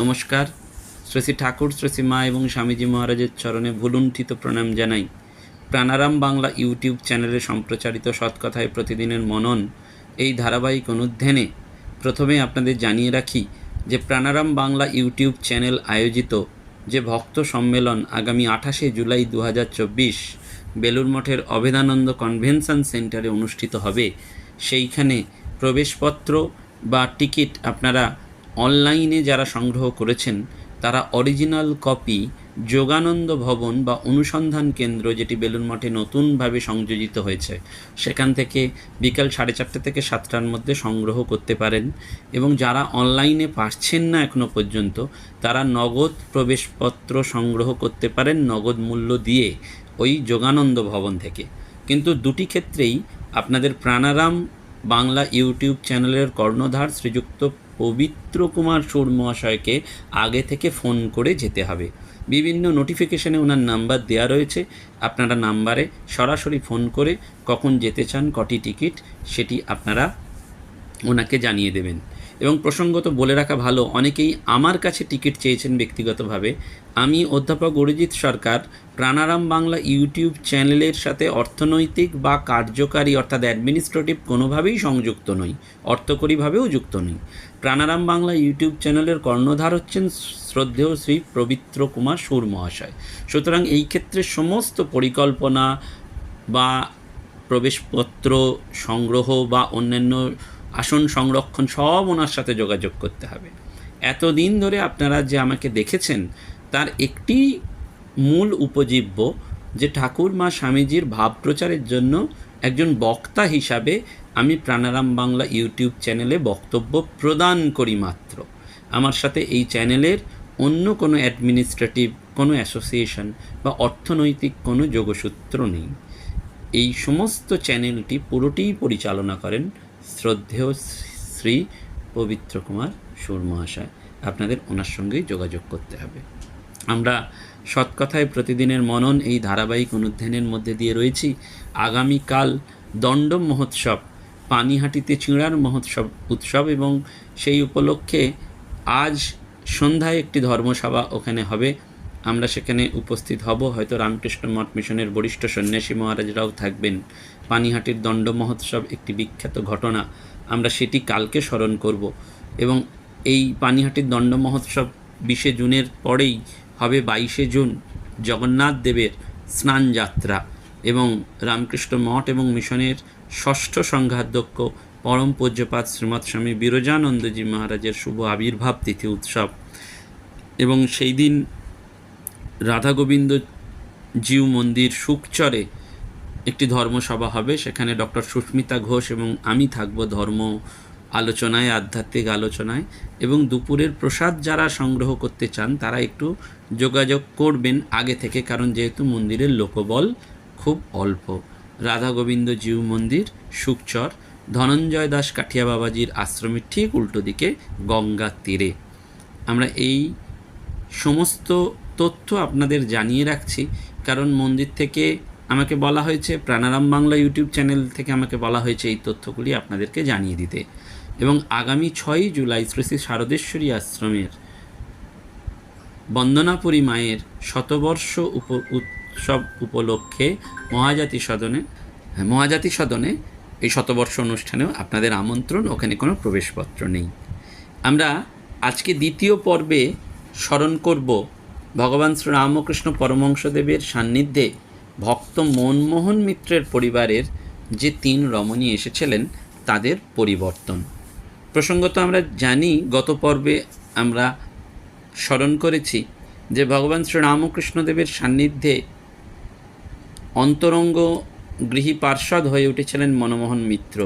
নমস্কার। শ্রী ঠাকুর, শ্রী মা এবং স্বামীজি মহারাজের চরণে ভুলুণ্ঠিত প্রণাম জানাই। প্রাণারাম বাংলা ইউটিউব চ্যানেলে সম্প্রচারিত সৎকথায় প্রতিদিনের মনন এই ধারাবাহিক অনুধ্যানে প্রথমে আপনাদের জানিয়ে রাখি যে প্রাণারাম বাংলা ইউটিউব চ্যানেল আয়োজিত যে ভক্ত সম্মেলন আগামী আঠাশে জুলাই দু হাজার চব্বিশ বেলুর মঠের অভেদানন্দ কনভেনশন সেন্টারে অনুষ্ঠিত হবে। সেইখানে প্রবেশপত্র বা টিকিট আপনারা অনলাইনে যারা সংগ্রহ করেছেন, তারা অরিজিনাল কপি যোগানন্দ ভবন বা অনুসন্ধান কেন্দ্র, যেটি বেলুন মঠে নতুনভাবে সংযোজিত হয়েছে, সেখান থেকে বিকাল সাড়ে চারটে থেকে সাতটার মধ্যে সংগ্রহ করতে পারেন। এবং যারা অনলাইনে পারছেন না এখনও পর্যন্ত, তারা নগদ প্রবেশপত্র সংগ্রহ করতে পারেন নগদ মূল্য দিয়ে ওই যোগানন্দ ভবন থেকে। কিন্তু দুটি ক্ষেত্রেই আপনাদের প্রাণারাম বাংলা ইউটিউব চ্যানেলের কর্ণধার শ্রীযুক্ত পবিত্র কুমার সুর মহাশয়কে আগে থেকে ফোন করে যেতে হবে। বিভিন্ন নোটিফিকেশনে ওনার নাম্বার দেওয়া রয়েছে। আপনারা নাম্বারে সরাসরি ফোন করে কখন যেতে চান, কটি টিকিট, সেটি আপনারা ওনাকে জানিয়ে দেবেন। এবং প্রসঙ্গত বলে রাখা ভালো, অনেকেই আমার কাছে টিকিট চেয়েছেন ব্যক্তিগতভাবে। আমি অধ্যাপক অরিজিৎ সরকার, প্রাণারাম বাংলা ইউটিউব চ্যানেলের সাথে অর্থনৈতিক বা কার্যকারী অর্থাৎ অ্যাডমিনিস্ট্রেটিভ কোনোভাবেই সংযুক্ত নই, অর্থকরীভাবেও যুক্ত নই। প্রাণারাম বাংলা ইউটিউব চ্যানেলের কর্ণধার হচ্ছেন শ্রদ্ধেয় শ্রী পবিত্র কুমার সুর মহাশয়। সুতরাং এই ক্ষেত্রে সমস্ত পরিকল্পনা বা প্রবেশপত্র সংগ্রহ বা অন্যান্য আসন সংরক্ষণ সব ওনার সাথে যোগাযোগ করতে হবে। এতদিন ধরে আপনারা যে আমাকে দেখেছেন তার একটি মূল উপজীব্য যে ঠাকুর মা স্বামীজির ভাব প্রচারের জন্য একজন বক্তা হিসাবে আমি প্রাণারাম বাংলা ইউটিউব চ্যানেলে বক্তব্য প্রদান করি মাত্র। আমার সাথে এই চ্যানেলের অন্য কোনো অ্যাডমিনিস্ট্রেটিভ, কোনো অ্যাসোসিয়েশন বা অর্থনৈতিক কোনো যোগসূত্র নেই। এই সমস্ত চ্যানেলটি পুরোটিই পরিচালনা করেন শ্রদ্ধেয় শ্রী পবিত্র কুমার সুর মহাশয় আপনাদের ওনার সঙ্গেই যোগাযোগ করতে হবে। আমরা সৎকথায় প্রতিদিনের মনন এই ধারাবাহিক অনুধ্যানের মধ্যে দিয়ে রয়েছি। আগামীকাল দণ্ড মহোৎসব, পানিহাটিতে চিঁড়ার মহোৎসব, উৎসব এবং সেই উপলক্ষে আজ সন্ধ্যায় একটি ধর্মসভা ওখানে হবে। আমরা সেখানে উপস্থিত হব। হয়তো রামকৃষ্ণ মঠ মিশনের বরিষ্ঠ সন্ন্যাসী মহারাজরাও থাকবেন। পানিহাটির দণ্ড মহোৎসব একটি বিখ্যাত ঘটনা। আমরা সেটি কালকে স্মরণ করব এবং এই পানিহাটির দণ্ড মহোৎসব বিশে জুনের পরেই হবে বাইশে জুন, জগন্নাথ দেবের স্নান যাত্রা এবং রামকৃষ্ণ মঠ এবং মিশনের ষষ্ঠ সংঘাধ্যক্ষ পরম পূজ্যপাত শ্রীমৎ স্বামী বিরজানন্দজি মহারাজের শুভ আবির্ভাব তিথি উৎসব। এবং সেই দিন রাধা গোবিন্দ জিউ মন্দির সুকচরে একটি ধর্মসভা হবে, সেখানে ডক্টর সুস্মিতা ঘোষ এবং আমি থাকব ধর্ম আলোচনায়, আধ্যাত্মিক আলোচনায় এবং দুপুরের প্রসাদ যারা সংগ্রহ করতে চান, তারা একটু যোগাযোগ করবেন আগে থেকে, কারণ যেহেতু মন্দিরের লোকবল খুব অল্প। রাধা গোবিন্দ জিউ মন্দির সুকচর ধনঞ্জয় দাস কাঠিয়া বাবাজির আশ্রমের ঠিক উল্টো দিকে গঙ্গার তীরে। আমরা এই সমস্ত তথ্য আপনাদের জানিয়ে রাখছি, কারণ মন্দির থেকে আমাকে বলা হয়েছে, প্রাণারাম বাংলা ইউটিউব চ্যানেল থেকে আমাকে বলা হয়েছে এই তথ্যগুলি আপনাদেরকে জানিয়ে দিতে। এবং আগামী ছয়ই জুলাই শ্রী শ্রী শারদেশ্বরী আশ্রমের বন্দনাপুরী মায়ের শতবর্ষ উপ উৎসব উপলক্ষে মহাজাতি সদনে হ্যাঁ, মহাজাতি সদনে এই শতবর্ষ অনুষ্ঠানেও আপনাদের আমন্ত্রণ ওখানে কোনো প্রবেশপত্র নেই। আমরা আজকে দ্বিতীয় পর্বে স্মরণ করব ভগবান শ্রী রামকৃষ্ণ পরমংশদেবের সান্নিধ্যে ভক্ত মনমোহন মিত্রের পরিবারের যে তিন রমণী এসেছিলেন তাদের পরিবর্তন। প্রসঙ্গত আমরা জানি, গত পর্বে আমরা স্মরণ করেছি যে ভগবান শ্রী রামকৃষ্ণদেবের সান্নিধ্যে অন্তরঙ্গ গৃহী পার্ষদ হয়ে উঠেছিলেন মনমোহন মিত্র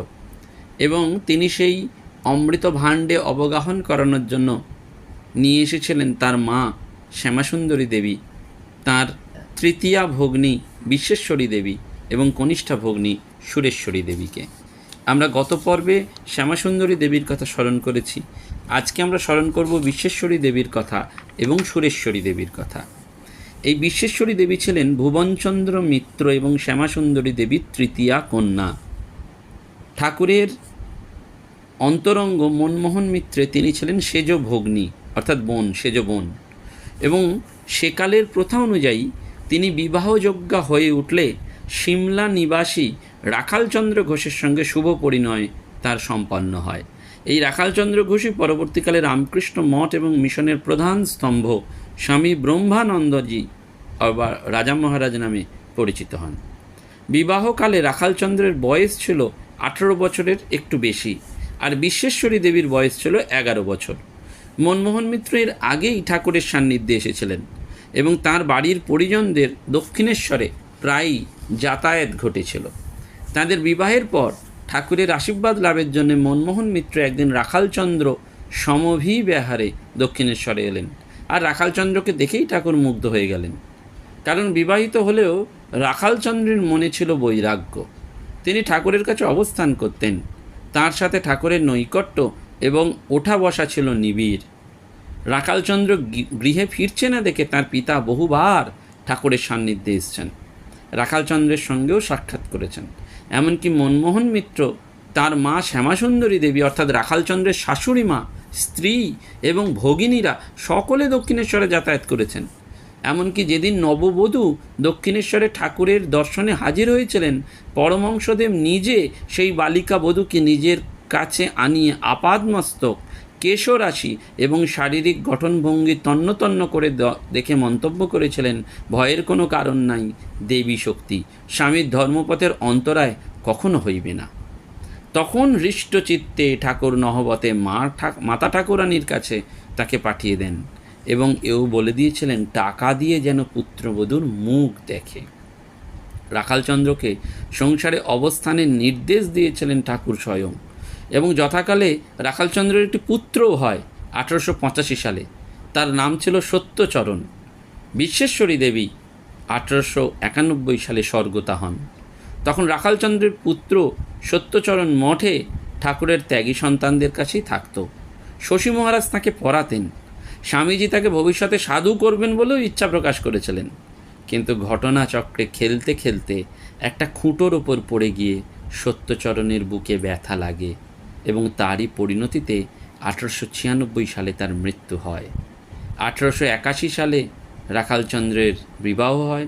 এবং তিনি সেই অমৃত ভাণ্ডে অবগাহন করানোর জন্য নিয়ে এসেছিলেন তার মা শ্যামাসুন্দরী দেবী, তার তৃতীয়া ভগ্নী বিশ্বেশ্বরী দেবী এবং কনিষ্ঠা ভগ্নী সুরেশ্বরী দেবীকে। আমরা গত পর্বে শ্যামাসুন্দরী দেবীর কথা স্মরণ করেছি। আজকে আমরা স্মরণ করব বিশ্বেশ্বরী দেবীর কথা এবং সুরেশ্বরী দেবীর কথা। এই বিশ্বেশ্বরী দেবী ছিলেন ভুবনচন্দ্র মিত্র এবং শ্যামাসুন্দরী দেবীর তৃতীয়া কন্যা। ঠাকুরের অন্তরঙ্গ মনমোহন মিত্রে তিনি ছিলেন সেজ ভগ্নী অর্থাৎ বোন সেজ বোন এবং সেকালের প্রথা অনুযায়ী তিনি বিবাহযোগ্যা হয়ে উঠলে সিমলা নিবাসী রাখালচন্দ্র ঘোষের সঙ্গে শুভ পরিণয় তার সম্পন্ন হয়। এই রাখালচন্দ্র ঘোষই পরবর্তীকালে রামকৃষ্ণ মঠ এবং মিশনের প্রধান স্তম্ভ স্বামী ব্রহ্মানন্দজি আবার রাজা মহারাজ নামে পরিচিত হন। বিবাহকালে রাখালচন্দ্রের বয়স ছিল আঠেরো বছরের একটু বেশি আর বিশ্বেশ্বরী দেবীর বয়স ছিল এগারো বছর। মনমোহন মিত্র এর আগেই ঠাকুরের সান্নিধ্যে এসেছিলেন এবং তার বাড়ির পরিজনদের দক্ষিণেশ্বরে প্রায়ই যাতায়াত ঘটেছিল। তাদের বিবাহের পর ঠাকুরের আশীর্বাদ লাভের জন্য মনমোহন মিত্র একদিন রাখালচন্দ্র সমভিব্যাহারে দক্ষিণেশ্বরে এলেন। আর রাখালচন্দ্রকে দেখেই ঠাকুর মুগ্ধ হয়ে গেলেন। কারণ বিবাহিত হলেও রাখালচন্দ্রের মনে ছিল বৈরাগ্য। তিনি ঠাকুরের কাছে অবস্থান করতেন। তার সাথে ঠাকুরের নৈকট্য এবং ওঠা বসা ছিল নিবিড়। রাখালচন্দ্র গৃহে ফিরছে না দেখে তার পিতা বহুবার ঠাকুরের সান্নিধ্যে এসছেন। রাখালচন্দ্রের সঙ্গেও সাক্ষাৎ করেছেন। এমনকি মনমোহন মিত্র, তার মা শ্যামাসুন্দরী দেবী অর্থাৎ রাখালচন্দ্রের শাশুড়ি মা, স্ত্রী এবং ভগিনীরা সকলে দক্ষিণেশ্বরে যাতায়াত করেছেন। এমনকি যেদিন নববধূ দক্ষিণেশ্বরে ঠাকুরের দর্শনে হাজির হয়েছিলেন পরমংশদেব নিজে সেই বালিকা বধূকে নিজের কাছে আনিয়ে আপাদমস্তক কেশরাশি এবং শারীরিক গঠনভঙ্গি তন্ন তন্ন করে দেখে মন্তব্য করেছিলেন, ভয়ের কোনো কারণ নাই, দেবী শক্তি। স্বামীর ধর্মপথের অন্তরায় কখনো হইবে না। তখন হৃষ্টচিত্তে ঠাকুর নহবতে মা মাতা ঠাকুরানীর কাছে তাকে পাঠিয়ে দেন এবং এও বলে দিয়েছিলেন, টাকা দিয়ে যেন পুত্রবধূর মুখ দেখে। রাখালচন্দ্রকে সংসারে অবস্থানের নির্দেশ দিয়েছিলেন ঠাকুর স্বয়ং। এবং যথাকালে রাখালচন্দ্রের একটি পুত্রও হয় আঠারোশো পঁচাশি সালে। তার নাম ছিল সত্যচরণ। বিশ্বেশ্বরী দেবী আঠারোশো একানব্বই সালে স্বর্গতা হন। তখন রাখালচন্দ্রের পুত্র সত্যচরণ মঠে ঠাকুরের ত্যাগী সন্তানদের কাছেই থাকত। শশী মহারাজ তাকে পড়াতেন স্বামীজি তাকে ভবিষ্যতে সাধু করবেন বলেও ইচ্ছা প্রকাশ করেছিলেন। কিন্তু ঘটনাচক্রে খেলতে খেলতে একটা খুঁটোর ওপর পড়ে গিয়ে সত্যচরণের বুকে ব্যথা লাগে। এবং তারই পরিণতিতে আঠারোশো ছিয়ানব্বই সালে তার মৃত্যু হয়। আঠারোশো একাশি সালে রাখালচন্দ্রের বিবাহ হয়।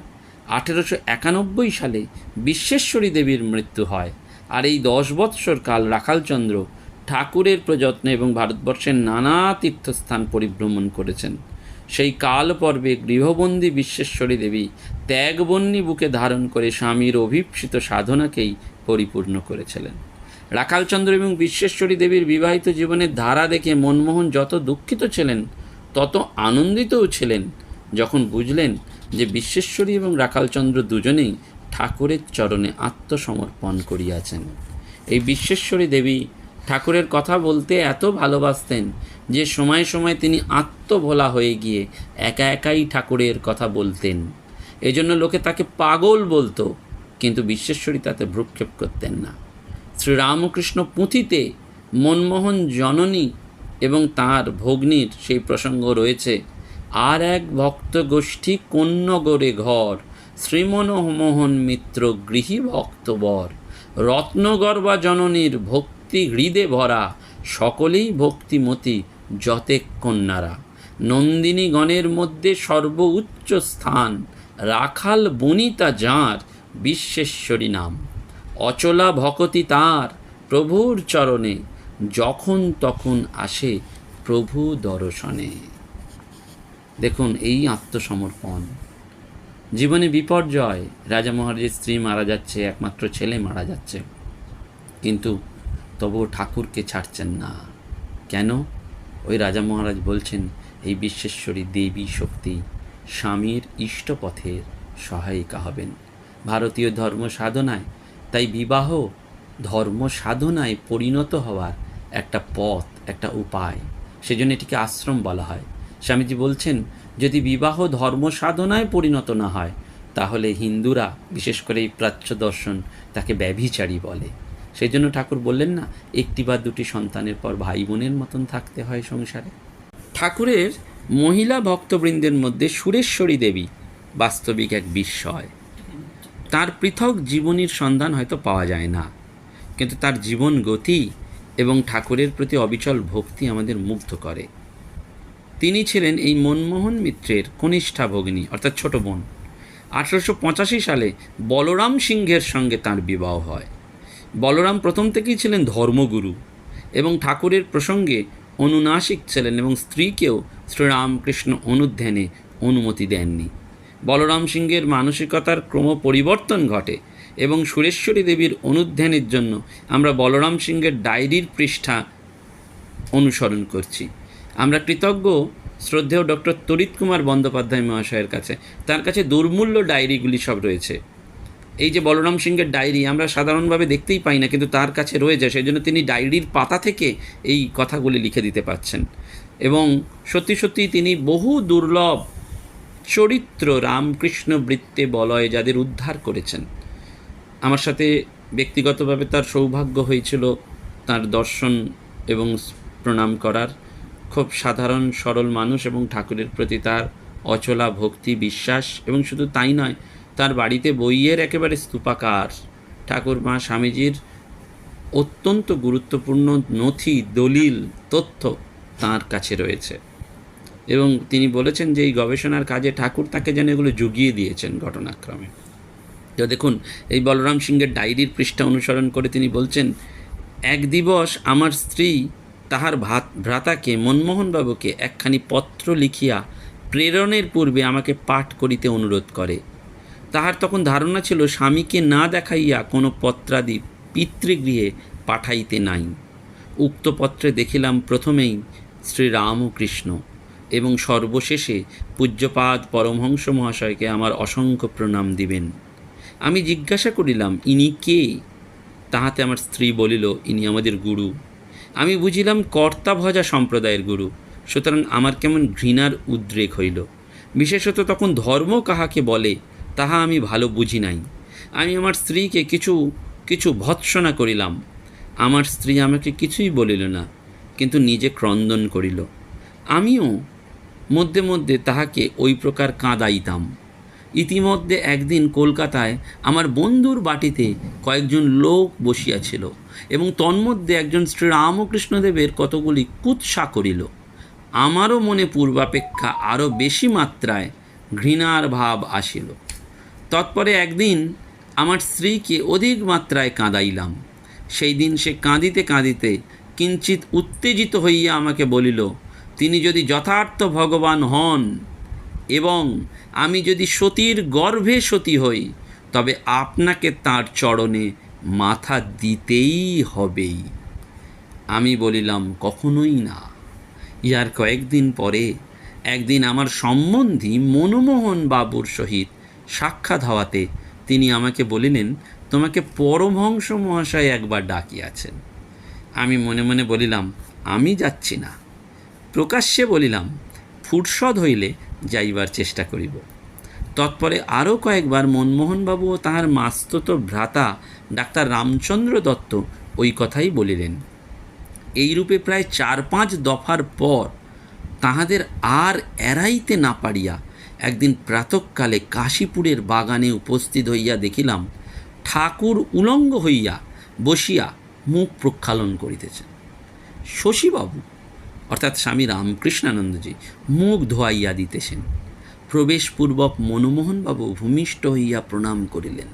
আঠেরোশো একানব্বই সালে বিশ্বেশ্বরী দেবীর মৃত্যু হয়। আর এই দশ বৎসর কাল রাখালচন্দ্র ঠাকুরের প্রযত্নে এবং ভারতবর্ষের নানা তীর্থস্থান পরিভ্রমণ করেছেন। সেই কাল পর্বে গৃহবন্দী বিশ্বেশ্বরী দেবী ত্যাগবন্যী বুকে ধারণ করে স্বামীর অভীপ্সিত সাধনাকেই পরিপূর্ণ করেছিলেন। রাখালচন্দ্র এবং বিশ্বেশ্বরী দেবীর বিবাহিত জীবনের ধারা দেখে মনমোহন যত দুঃখিত ছিলেন, তত আনন্দিতও ছিলেন, যখন বুঝলেন যে বিশ্বেশ্বরী এবং রাখালচন্দ্র দুজনেই ঠাকুরের চরণে আত্মসমর্পণ করিয়াছেন। এই বিশ্বেশ্বরী দেবী ঠাকুরের কথা বলতে এত ভালোবাসতেন যে সময় সময় তিনি আত্মভোলা হয়ে গিয়ে একা একাই ঠাকুরের কথা বলতেন। এজন্য লোকে তাকে পাগল বলতো, কিন্তু বিশ্বেশ্বরী তাতে ভ্রুক্ষেপ করতেন না। শ্রীরামকৃষ্ণ পুঁথিতে মনমোহন জননী এবং তার ভগ্নীর সেই প্রসঙ্গ রয়েছে। আর এক ভক্ত গোষ্ঠী কন্যগরে ঘর, শ্রীমনমোহন মিত্র গৃহী ভক্তবর রত্নগর্বা জননীর ভক্তি হৃদে ভরা, সকলেই ভক্তিমতী যতেক কন্যারা। নন্দিনী গণের মধ্যে সর্বোচ্চ স্থান, রাখাল বনিতা যাঁর বিশ্বেশ্বরী নাম। অচলা ভকতি তার প্রভুর চরণে, যখন তখন আসে প্রভু দর্শনে। দেখুন, এই আত্মসমর্পণ। জীবনে বিপর্যয়, রাজা মহারাজের স্ত্রী মারা যাচ্ছে, একমাত্র ছেলে মারা যাচ্ছে। কিন্তু তবুও ঠাকুরকে ছাড়ছেন না। কেন? ওই রাজা মহারাজ বলছেন, এই বিশ্বেশ্বরী দেবী শক্তি স্বামীর ইষ্টপথের সহায়িকা হবেন। ভারতীয় ধর্ম সাধনায় তাই বিবাহ ধর্ম সাধনায় পরিণত হওয়ার একটা পথ, একটা উপায়। সেজন্য এটিকে আশ্রম বলা হয়। স্বামীজি বলছেন, যদি বিবাহ ধর্ম সাধনায় পরিণত না হয়, তাহলে হিন্দুরা, বিশেষ করে এই প্রাচ্য দর্শন, তাকে ব্যভিচারী বলে। সেই জন্য ঠাকুর বললেন না, একটি বা দুটি সন্তানের পর ভাই বোনের মতন থাকতে হয় সংসারে। ঠাকুরের মহিলা ভক্তবৃন্দের মধ্যে সুরেশ্বরী দেবী বাস্তবিক এক বিস্ময়। তার পৃথক জীবনীর সন্ধান হয়তো পাওয়া যায় না। কিন্তু তার জীবন গতি এবং ঠাকুরের প্রতি অবিচল ভক্তি আমাদের মুগ্ধ করে। তিনি ছিলেন এই মনমোহন মিত্রের কনিষ্ঠা ভগ্নী, অর্থাৎ ছোট বোন। আঠারোশো পঁচাশি সালে বলরাম সিংহের সঙ্গে তার বিবাহ হয়। বলরাম প্রথম থেকেই ছিলেন ধর্মগুরু এবং ঠাকুরের প্রসঙ্গে অনুনাসিক ছিলেন এবং স্ত্রীকেও শ্রীরামকৃষ্ণ অনুধ্যানে অনুমতি দেননি। বলরাম সিংহের মানসিকতার ক্রম পরিবর্তন ঘটে এবং সুরেশ্বরী দেবীর অনুধ্যানের জন্য আমরা বলরাম সিংহের ডায়েরির পৃষ্ঠা অনুসরণ করছি। আমরা কৃতজ্ঞ শ্রদ্ধেয় ডক্টর তরিত কুমার বন্দ্যোপাধ্যায় মহাশয়ের কাছে। তার কাছে দুর্মূল্য ডায়েরিগুলি সব রয়েছে। এই যে বলরাম সিংহের ডায়েরি আমরা সাধারণভাবে দেখতেই পাই না, কিন্তু তার কাছে রয়ে যায় সেই জন্য তিনি ডায়েরির পাতা থেকে এই কথাগুলি লিখে দিতে পারছেন। এবং সত্যি সত্যি তিনি বহু দুর্লভ চরিত্র রামকৃষ্ণ বৃত্তে বলয় যাদের উদ্ধার করেছেন। আমার সাথে ব্যক্তিগতভাবে তার সৌভাগ্য হয়েছিল তার দর্শন এবং প্রণাম করার। খুব সাধারণ, সরল মানুষ এবং ঠাকুরের প্রতি তার অচলা ভক্তি, বিশ্বাস এবং শুধু তাই নয়, তার বাড়িতে বইয়ের একেবারে স্তূপাকার ঠাকুর মা স্বামীজির অত্যন্ত গুরুত্বপূর্ণ নথি, দলিল, তথ্য তার কাছে রয়েছে। এবং তিনি বলেছেন যে এই গবেষণার কাজে ঠাকুর তাকে যেন এগুলো জুগিয়ে দিয়েছেন ঘটনাক্রমে। তো দেখুন, এই বলরাম সিংহের ডায়েরির পৃষ্ঠা অনুসরণ করে তিনি বলছেন, এক দিবস আমার স্ত্রী তাহার ভাত, ভ্রাতাকে, মনমোহনবাবুকে একখানি পত্র লিখিয়া প্রেরণের পূর্বে আমাকে পাঠ করিতে অনুরোধ করে। তাহার তখন ধারণা ছিল, স্বামীকে না দেখাইয়া কোনো পত্রাদি পিতৃগৃহে পাঠাইতে নাই। উক্ত পত্রে দেখিলাম প্রথমেই শ্রীরামকৃষ্ণ এবং সর্বশেষে পূজ্যপাদ পরমহংস মহাশয়কে আমার অসংখ্য প্রণাম দিবেন। আমি জিজ্ঞাসা করিলাম, ইনি কে? তাহাতে আমার স্ত্রী বলিল, ইনি আমাদের গুরু। আমি বুঝিলাম কর্তাভজা সম্প্রদায়ের গুরু। সুতরাং আমার কেমন ঘৃণার উদ্রেক হইল। বিশেষত তখন ধর্ম কাহাকে বলে, তাহা আমি ভালো বুঝি নাই। আমি আমার স্ত্রীকে কিছু কিছু ভৎসনা করিলাম। আমার স্ত্রী আমাকে কিছুই বলিল না, কিন্তু নিজে ক্রন্দন করিল। আমিও মধ্যে মধ্যে তাহাকে ওই প্রকার কাঁদাইতাম। ইতিমধ্যে একদিন কলকাতায় আমার বন্ধুর বাটিতে কয়েকজন লোক বসিয়াছিল এবং তন্মধ্যে একজন শ্রীরামকৃষ্ণদেবের কতগুলি কুৎসা করিল। আমারও মনে পূর্বাপেক্ষা আরও বেশি মাত্রায় ঘৃণার ভাব আসিল। তৎপরে একদিন আমার স্ত্রীকে অধিক মাত্রায় কাঁদাইলাম। সেই দিন সে কাঁদিতে কাঁদিতে কিঞ্চিত উত্তেজিত হইয়া আমাকে বলিল তিনি যদি যথার্থ ভগবান হন এবং আমি যদি সতীর গর্ভে সতী হই, তবে আপনাকে তার চরণে মাথা দিতেই হবেই। আমি বলিলাম, কখনোই না। ইহার কয়েকদিন পরে একদিন আমার সম্বন্ধী মনমোহন বাবুর সহিত সাক্ষাৎ হওয়াতে তিনি আমাকে বলিলেন, তোমাকে পরমহংস মহাশয় একবার ডাকিয়াছেন। আমি মনে মনে বলিলাম, আমি যাচ্ছি না। প্রকাশ্যে বলিলাম, ফুটসদ হইলে যাইবার চেষ্টা করিব। তৎপরে আরও কয়েকবার মনমোহনবাবু ও তাহার মাস্তত ভ্রাতা ডাক্তার রামচন্দ্র দত্ত ওই কথাই বলিলেন। এইরূপে প্রায় চার পাঁচ দফার পর তাহাদের আর এড়াইতে না পারিয়া একদিন প্রাতকালে কাশীপুরের বাগানে উপস্থিত হইয়া দেখিলাম, ঠাকুর উলঙ্গ হইয়া বসিয়া মুখ প্রক্ষালন করিতেছেন। শশীবাবু অর্থাৎ স্বামী রামকৃষ্ণানন্দজি মুখ ধোয়াইয়া দিতেছেন। প্রবেশপূর্বক মনমোহনবাবু ভূমিষ্ঠ হইয়া প্রণাম করিলেন।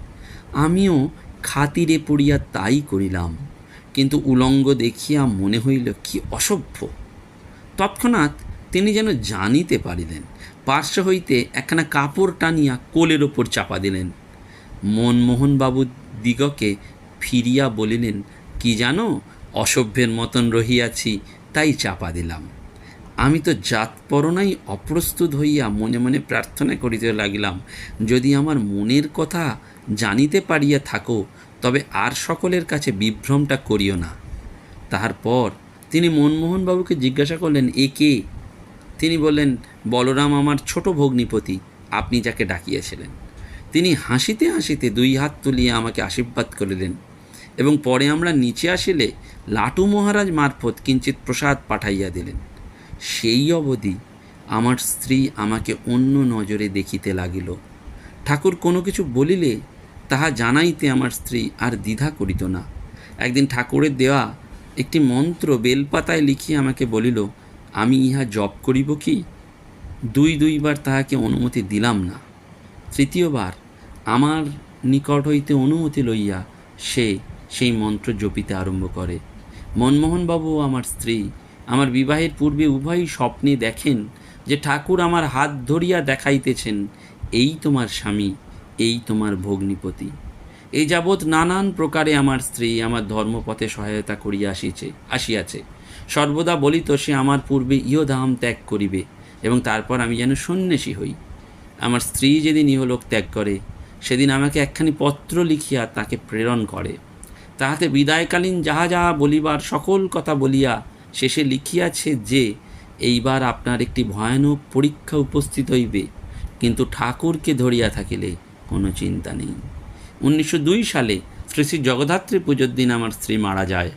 আমিও খাতিরে পড়িয়া তাই করিলাম, কিন্তু উলঙ্গ দেখিয়া মনে হইল কি অসভ্য। তৎক্ষণাৎ তিনি যেন জানিতে পারিলেন, পার্শ্ব হইতে একখানা কাপড় টানিয়া কোলের ওপর চাপা দিলেন। মনমোহনবাবু দিগকে ফিরিয়া বলিলেন, কি জানো, অসভ্যের মতন রহিয়াছি তাই চাপা দিলাম। আমি তো জাতপরণাই অপ্রস্তুত হইয়া মনে মনে প্রার্থনা করিতে লাগিলাম, যদি আমার মনের কথা জানিতে পারিয়া থাকো, তবে আর সকলের কাছে বিভ্রমটা করিও না। তাহার পর তিনি মনমোহনবাবুকে জিজ্ঞাসা করলেন, এ কে? তিনি বললেন, বলরাম আমার ছোট ভগ্নিপতি, আপনি যাকে ডাকিয়েছিলেন। তিনি হাসিতে হাসিতে দুই হাত তুলিয়া আমাকে আশীর্বাদ করিলেন এবং পরে আমরা নিচে আসিলে লাটু মহারাজ মারফত কিঞ্চিত প্রসাদ পাঠাইয়া দিলেন। সেই অবধি আমার স্ত্রী আমাকে অন্য নজরে দেখিতে লাগিল। ঠাকুর কোনো কিছু বলিলে তাহা জানাইতে আমার স্ত্রী আর দ্বিধা করিত না। একদিন ঠাকুরের দেওয়া একটি মন্ত্র বেলপাতায় লিখিয়া আমাকে বলিল, আমি ইহা জপ করিব কি? দুই দুইবার তাহাকে অনুমতি দিলাম না। তৃতীয়বার আমার নিকট হইতে অনুমতি লইয়া সে সেই মন্ত্র জপিতে আরম্ভ করে। মনমোহনবাবু আমার স্ত্রী, আমার বিবাহের পূর্বে উভয়ই স্বপ্নে দেখেন যে ঠাকুর আমার হাত ধরিয়া দেখাইতেছেন, এই তোমার স্বামী, এই তোমার ভগ্নিপতি। এই যাবৎ নানান প্রকারে আমার স্ত্রী আমার ধর্মপথে সহায়তা করিয়া আসিছে, আসিয়াছে। সর্বদা বলিত, সে আমার পূর্বে ইহধাম ত্যাগ করিবে এবং তারপর আমি যেন সন্ন্যাসী হই। আমার স্ত্রী যেদিন ইহলোক ত্যাগ করে, সেদিন আমাকে একখানি পত্র লিখিয়া তাকে প্রেরণ করে। তাহাতে বিদায়কালীন যাহা যাহা বলিবার সকল কথা বলিয়া শেষে লিখিয়াছে যে, এইবার আপনার একটি ভয়ানক পরীক্ষা উপস্থিত হইবে। কিন্তু ঠাকুরকে ধরিয়া থাকিলে কোনো চিন্তা নেই। উনিশশো দুই সালে শ্রী শ্রী জগদ্ধাত্রী পুজোর দিন আমার স্ত্রী মারা যায়।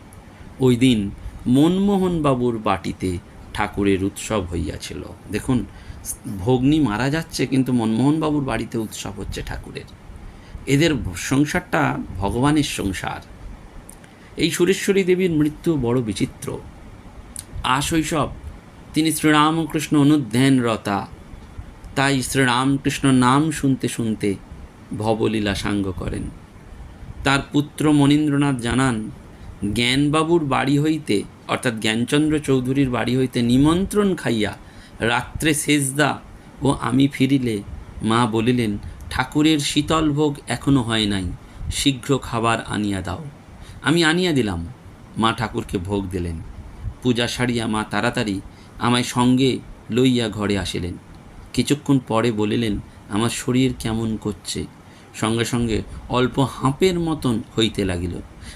ওই দিন মনমোহনবাবুর বাটিতে ঠাকুরের উৎসব হইয়াছিল। দেখুন, ভগ্নী মারা যাচ্ছে কিন্তু মনমোহনবাবুর বাড়িতে উৎসব হচ্ছে ঠাকুরের। এদের সংসারটা ভগবানের সংসার। এই সুরেশ্বরী দেবীর মৃত্যু বড় বিচিত্র। আশৈশব তিনি শ্রীরামকৃষ্ণ অনুধ্যানরতা। তাই শ্রীরামকৃষ্ণ নাম শুনতে শুনতে ভবলীলা সাঙ্গ করেন। তার পুত্র মনীন্দ্রনাথ জানান, জ্ঞানবাবুর বাড়ি হইতে, অর্থাৎ জ্ঞানচন্দ্র চৌধুরীর বাড়ি হইতে নিমন্ত্রণ খাইয়া রাত্রে সেজদা ও আমি ফিরিলে মা বলিলেন, ঠাকুরের শীতল ভোগ এখনও হয় নাই, শীঘ্র খাবার আনিয়া দাও আমি আনিয়া দিলাম। মা ঠাকুরকে ভোগ দিলেন। পূজা সারিয়া মা তাড়াতাড়ি আমায় সঙ্গে লইয়া ঘরে আসিলেন। কিছুক্ষণ পরে বলিলেন, আমার শরীর কেমন করছে? সঙ্গে সঙ্গে অল্প হাঁপের মতন হইতে লাগিল।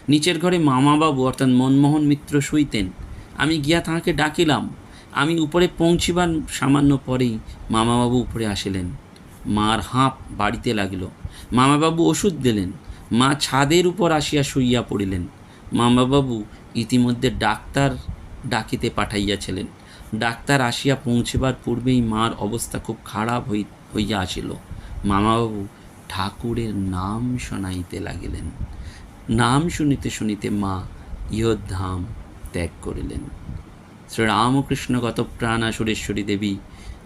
নিচের ঘরে মামাবাবু অর্থাৎ মনমোহন মিত্র শুইতেন। আমি গিয়া তাহাকে ডাকিলাম। আমি উপরে পৌঁছিবার সামান্য পরেই মামাবাবু উপরে আসিলেন। মার হাঁপ বাড়িতে লাগিল। মামাবাবু ওষুধ দিলেন। মা ছাদের উপর আসিয়া শুইয়া পড়িলেন। মামাবাবু ইতিমধ্যে ডাক্তার ডাকিতে পাঠাইয়াছিলেন। ডাক্তার আসিয়া পৌঁছিবার পূর্বেই মার অবস্থা খুব খারাপ হই, হইয়া আসিল। মামাবাবু ঠাকুরের নাম শোনাইতে লাগিলেন। নাম শুনিতে শুনিতে মা ইয়োধাম ত্যাগ করিলেন। শ্রীরামকৃষ্ণগত প্রাণা সুরেশ্বরী দেবী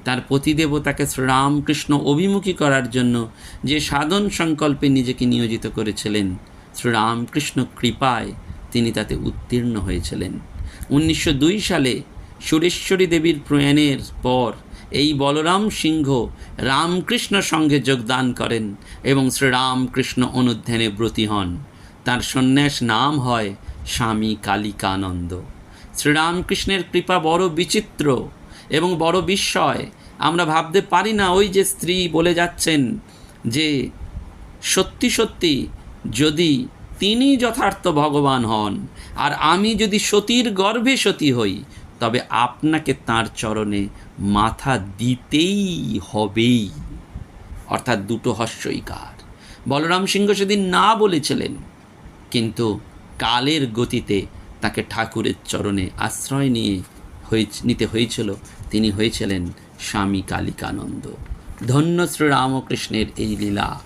তার পতিদেবতাকে শ্রীরামকৃষ্ণ অভিমুখী করার জন্য যে সাধন সংকল্পে নিজেকে নিয়োজিত করেছিলেন, শ্রীরামকৃষ্ণ কৃপায় তিনি তাতে উত্তীর্ণ হয়েছিলেন। উনিশশো দুই সালে সুরেশ্বরী দেবীর প্রয়াণের পর এই বলরাম সিংহ রামকৃষ্ণ সঙ্গে যোগদান করেন এবং শ্রীরামকৃষ্ণ অনুধ্যানে ব্রতী হন। তার সন্ন্যাস নাম হয় স্বামী কালিকানন্দ। শ্রীরামকৃষ্ণের কৃপা বড় বিচিত্র। এবং বড় বিস্ময়। আমরা ভাবতে পারি না ওই যে স্ত্রী বলে যাচ্ছেন যে, সত্যি সত্যি, যদি তিনি যথার্থ ভগবান হন, আর আমি যদি সতীর গর্ভে সতী হই, তবে আপনাকে তার চরণে মাথা দিতেই হবেই। অর্থাৎ দুটো হস্যইকার। বলরাম সিংহ সেদিন না বলেছিলেন, কিন্তু কালের গতিতে তাকে ঠাকুরের চরণে আশ্রয় নিয়ে হয়ে নিতে হয়েছিল, তিনি হয়েছিলেন স্বামী কালিকানন্দ। ধন্য শ্রীরামকৃষ্ণের এই লীলা।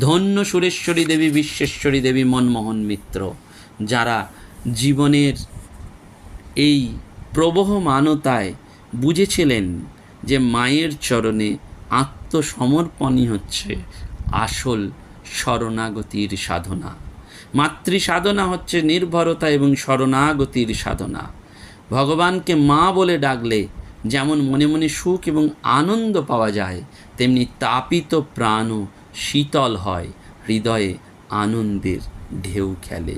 ধন্য সুরেশ্বরী দেবী, বিশ্বেশ্বরী দেবী মনমোহন মিত্র, যারা জীবনের এই প্রবহমানতায় বুঝেছিলেন যে মায়ের চরণে আত্মসমর্পণই হচ্ছে আসল শরণাগতির সাধনা। মাতৃ সাধনা হচ্ছে নির্ভরতা এবং শরণাগতির সাধনা। ভগবানকে মা বলে ডাকলে যেমন মনে মনে সুখ এবং আনন্দ পাওয়া যায়, তেমনি তাপিত প্রাণও শীতল হয়, হৃদয়ে আনন্দের ঢেউ খেলে।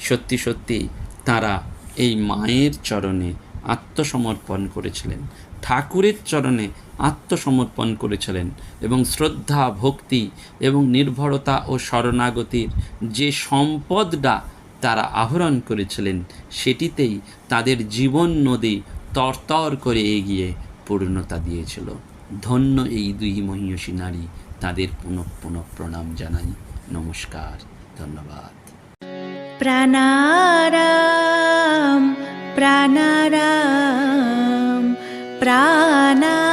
সত্যি সত্যি তারা এই মায়ের চরণে আত্মসমর্পণ করেছিলেন, ঠাকুরের চরণে আত্মসমর্পণ করেছিলেন এবং শ্রদ্ধা, ভক্তি এবং নির্ভরতা ও শরণাগতির যে সম্পদটা তারা আহরণ করেছিলেন, সেটিতেই তাদের জীবন নদী তরতর করে এগিয়ে পূর্ণতা দিয়েছিল। ধন্য এই দুই মহিষী নারী, তাদের পুনঃ পুনঃ প্রণাম জানাই। নমস্কার, ধন্যবাদ। প্রাণারাম প্রাণারাম প্রাণারাম।